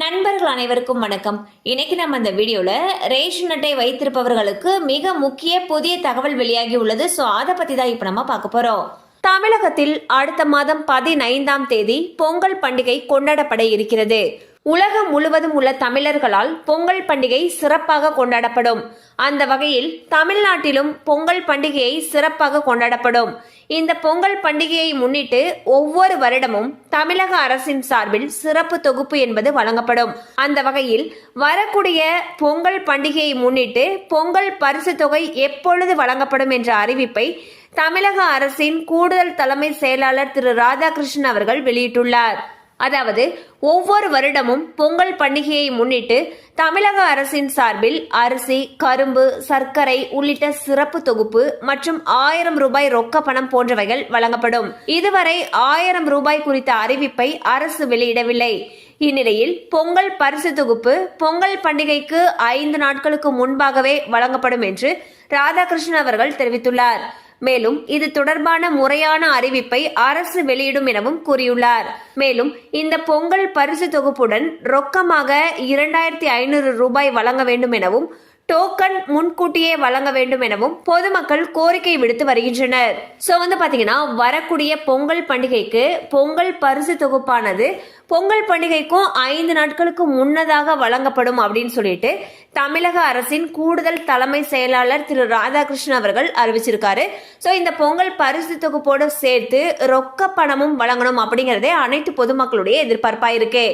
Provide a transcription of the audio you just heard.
நண்பர்கள் அனைவருக்கும் வணக்கம். இன்னைக்கு நம்ம இந்த வீடியோல ரேஷன் அட்டை வைத்திருப்பவர்களுக்கு மிக முக்கிய புதிய தகவல் வெளியாகி உள்ளது. ஸோ அதை பத்தி தான் இப்போ நம்ம பார்க்க போறோம். தமிழகத்தில் அடுத்த மாதம் பதினைந்தாம் தேதி பொங்கல் பண்டிகை கொண்டாடப்பட இருக்கிறது. உலகம் முழுவதும் உள்ள தமிழர்களால் பொங்கல் பண்டிகை சிறப்பாக கொண்டாடப்படும். அந்த வகையில் தமிழ்நாட்டிலும் பொங்கல் பண்டிகையை சிறப்பாக கொண்டாடப்படும். இந்த பொங்கல் பண்டிகையை முன்னிட்டு ஒவ்வொரு வருடமும் தமிழக அரசின் சார்பில் சிறப்பு தொகுப்பு என்பது வழங்கப்படும். அந்த வகையில் வரக்கூடிய பொங்கல் பண்டிகையை முன்னிட்டு பொங்கல் பரிசு தொகை எப்பொழுது வழங்கப்படும் என்ற அறிவிப்பை தமிழக அரசின் கூடுதல் தலைமை செயலாளர் திரு ராதாகிருஷ்ணன் அவர்கள் வெளியிட்டுள்ளார். அதாவது ஒவ்வொரு வருடமும் பொங்கல் பண்டிகையை முன்னிட்டு தமிழக அரசின் சார்பில் அரிசி கரும்பு சர்க்கரை உள்ளிட்ட சிறப்பு தொகுப்பு மற்றும் ஆயிரம் ரூபாய் ரொக்க பணம் போன்றவைகள் வழங்கப்படும். இதுவரை ஆயிரம் ரூபாய் குறித்த அறிவிப்பை அரசு வெளியிடவில்லை. இந்நிலையில் பொங்கல் பரிசு தொகுப்பு பொங்கல் பண்டிகைக்கு ஐந்து நாட்களுக்கு முன்பாகவே வழங்கப்படும் என்று ராதாகிருஷ்ணன் அவர்கள் தெரிவித்துள்ளார். மேலும் இது தொடர்பான முறையான அறிவிப்பை அரசு வெளியிடும் எனவும் கூறியுள்ளார். மேலும் இந்த பொங்கல் பரிசு தொகுப்புடன் ரொக்கமாக இரண்டாயிரத்தி ஐநூறு ரூபாய் வழங்க வேண்டும் எனவும் டோக்கன் முன்கூட்டியே வழங்க வேண்டும் எனவும் பொதுமக்கள் கோரிக்கை விடுத்து வருகின்றனர். சோ வந்து பாத்தீங்கன்னா வரக்கூடிய பொங்கல் பண்டிகைக்கு பொங்கல் பரிசு தொகுப்பானது பொங்கல் பண்டிகைக்கும் ஐந்து நாட்களுக்கு முன்னதாக வழங்கப்படும் அப்படின்னு சொல்லிட்டு தமிழக அரசின் கூடுதல் தலைமை செயலாளர் திரு ராதாகிருஷ்ணன் அவர்கள் அறிவிச்சிருக்காரு. சோ இந்த பொங்கல் பரிசு தொகுப்போடு சேர்த்து ரொக்க பணமும் வழங்கணும் அப்படிங்கறதே அனைத்து பொதுமக்களுடைய எதிர்பார்ப்பா இருக்கு